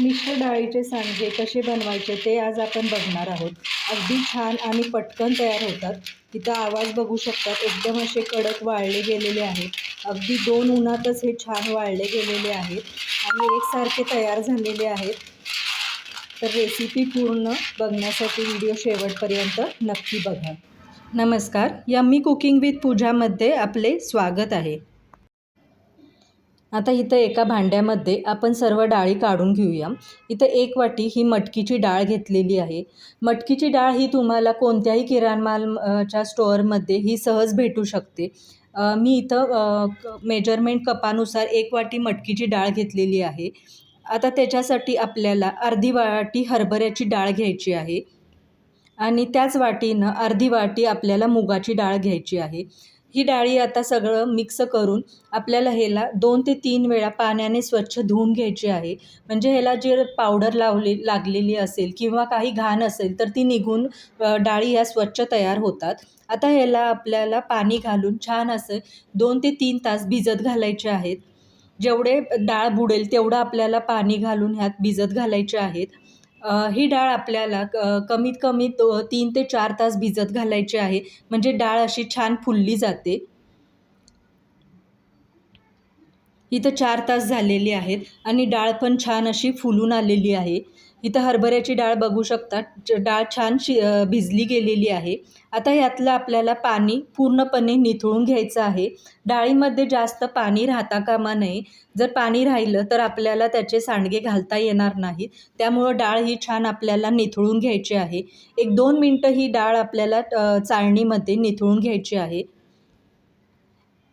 मिश्र डाळीचे सांडगे कसे बनवायचे ते आज आपण बघणार आहोत. अगदी छान आणि पटकन तयार होतात. तिथं आवाज बघू शकतात. एकदम असे कडक वाळले गेलेले आहेत. अगदी दोन उन्हातच हे छान वाळले गेलेले आहेत आणि एकसारखे तयार झालेले आहेत. तर रेसिपी पूर्ण बघण्यासाठी व्हिडिओ शेवटपर्यंत नक्की बघा. नमस्कार. यम्मी कुकिंग विथ पूजामध्ये आपले स्वागत आहे. आता इथं एका भांड्यामध्ये आपण सर्व डाळी काढून घेऊया. इथं एक वाटी ही मटकीची डाळ घेतलेली आहे. मटकीची डाळ ही तुम्हाला कोणत्याही किराणमालच्या स्टोअरमध्ये ही सहज भेटू शकते. मी इथं मेजरमेंट कपानुसार एक वाटी मटकीची डाळ घेतलेली आहे. आता त्याच्यासाठी आपल्याला अर्धी वाटी हरभऱ्याची डाळ घ्यायची आहे. आणि त्याच वाटीनं अर्धी वाटी आपल्याला मुगाची डाळ घ्यायची आहे. ही डाळी आता सगळं मिक्स करून आपल्याला ह्याला दोन ते तीन वेळा पाण्याने स्वच्छ धुवून घ्यायची आहे. म्हणजे ह्याला जे पावडर लावली लागलेली असेल किंवा काही घाण असेल तर ती निघून डाळी ह्या स्वच्छ तयार होतात. आता ह्याला आपल्याला पाणी घालून छान असं दोन ते तीन तास भिजत घालायचे आहेत. जेवढे डाळ बुडेल तेवढं आपल्याला पाणी घालून ह्यात भिजत घालायचे आहेत. ही डाळ आपल्याला क कमीत कमी दो तीन ते चार तास भिजत घालायची आहे. म्हणजे डाळ अशी छान फुलली जाते. इथं चार तास झालेली आहेत आणि डाळ पण छान अशी फुलून आलेली आहे. इथं हरभऱ्याची डाळ बघू शकता. डाळ छान शि भिजली गेलेली आहे. आता यातलं आपल्याला पाणी पूर्णपणे निथळून घ्यायचं आहे. डाळीमध्ये जास्त पाणी राहता कामा नये. जर पाणी राहिलं तर आपल्याला त्याचे सांडगे घालता येणार नाहीत. त्यामुळं डाळ ही छान आपल्याला निथळून घ्यायची आहे. एक दोन मिनटं ही डाळ आपल्याला चाळणीमध्ये निथळून घ्यायची आहे.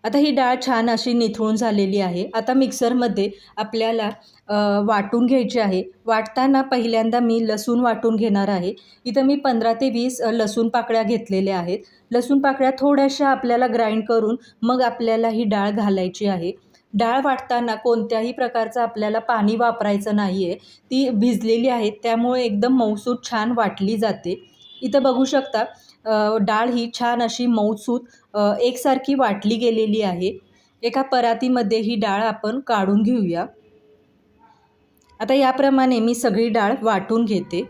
आता ही डाळ छान अशी निथळून झालेली आहे. आता मिक्सरमध्ये आपल्याला वाटून घ्यायची आहे. वाटताना पहिल्यांदा मी लसूण वाटून घेणार आहे. इथं मी पंधरा ते वीस लसूण पाकळ्या घेतलेल्या आहेत. लसूण पाकळ्या थोड्याशा आपल्याला ग्राइंड करून मग आपल्याला ही डाळ घालायची आहे. डाळ वाटताना कोणत्याही प्रकारचं आपल्याला पाणी वापरायचं नाही आहे ती भिजलेली आहे त्यामुळे एकदम मऊसूत छान वाटली जाते. इथं बघू शकता डाळ ही छान अशी मऊसूत एकसारखी वाटली गेलेली आहे. एका परातीमध्ये ही डाळ आपण काढून घेऊया. आता याप्रमाणे मी सगळी डाळ वाटून घेते.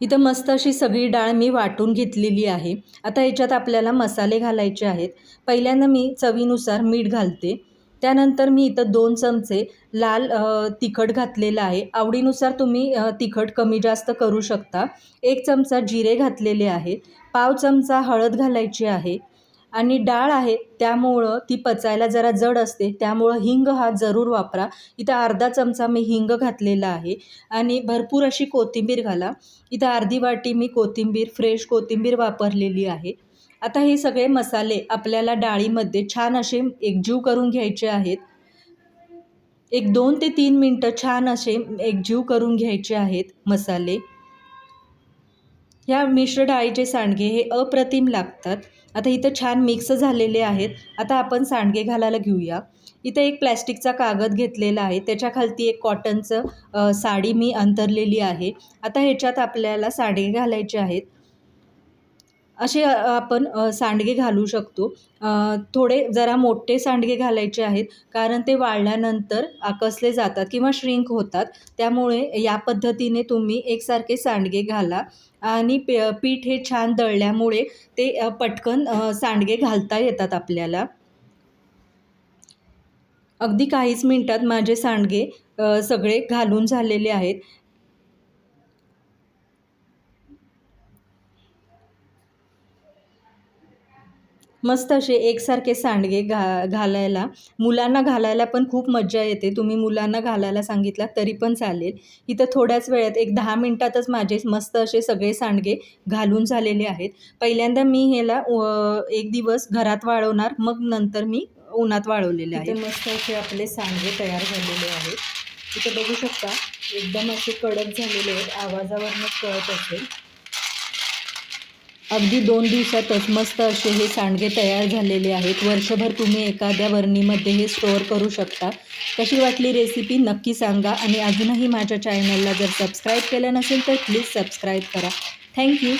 इथं मस्त अशी सगळी डाळ मी वाटून घेतलेली आहे. आता याच्यात आपल्याला मसाले घालायचे आहेत. पहिल्यांदा मी चवीनुसार मीठ घालते. त्यानंतर मी इथं दोन चमचे लाल तिखट घातलेलं आहे. आवडीनुसार तुम्ही तिखट कमी जास्त करू शकता. एक चमचा जिरे घातलेले आहे. पाव चमचा हळद घालायची आहे. आणि डाळ आहे त्यामुळं ती पचायला जरा जड असते. त्यामुळं हिंग हा जरूर वापरा. इथं अर्धा चमचा मी हिंग घातलेला आहे. आणि भरपूर अशी कोथिंबीर घाला. इथं अर्धी वाटी मी कोथिंबीर फ्रेश कोथिंबीर वापरलेली आहे. आता हे सगळे मसाले आपल्याला डाळीमध्ये छान असे एकजीव करून घ्यायचे आहेत. एक दोन ते तीन मिनटं छान असे एकजीव करून घ्यायचे आहेत मसाले. ह्या मिश्र डाळीचे सांडगे हे अप्रतिम लागतात. आता इथं छान मिक्स झालेले आहेत. आता आपण सांडगे घालायला घेऊया. इथं एक प्लॅस्टिकचा कागद घेतलेला आहे. त्याच्याखालती एक कॉटनचं साडी मी अंतरलेली आहे. आता ह्याच्यात आपल्याला सांडगे घालायचे आहेत. असे आपण सांडगे घालू शकतो. थोडे जरा मोठे सांडगे घालायचे आहेत कारण ते वाळल्यानंतर आकसले जातात किंवा श्रिंक होतात. त्यामुळे या पद्धतीने तुम्ही एकसारखे सांडगे घाला आणि पे पीठ हे छान दळल्यामुळे ते पटकन सांडगे घालता येतात आपल्याला. अगदी काहीच मिनटात माझे सांडगे सगळे घालून झालेले आहेत. मस्त असे एकसारखे सांडगे घा घालायला. मुलांना घालायला पण खूप मज्जा येते. तुम्ही मुलांना घालायला सांगितलं तरी पण चालेल. इथं थोड्याच वेळात एक दहा मिनटातच माझे मस्त असे सगळे सांडगे घालून झालेले आहेत. पहिल्यांदा मी ह्याला एक दिवस घरात वाळवणार मग नंतर मी उन्हात वाळवलेले आहे मस्त असे आपले सांडगे तयार झालेले आहेत. इथं बघू शकता एकदम असे कडक झालेले आहेत. आवाजावरनंच कळत असेल. अगदी दोन दिवसातच मस्त असे हे सांडगे तयार झालेले आहेत. वर्षभर तुम्ही एखाद्या वर्णीमध्ये हे स्टोअर करू शकता. कशी वाटली रेसिपी नक्की सांगा आणि अजूनही माझ्या चॅनलला जर सबस्क्राईब केलं नसेल तर प्लीज सबस्क्राईब करा. थँक्यू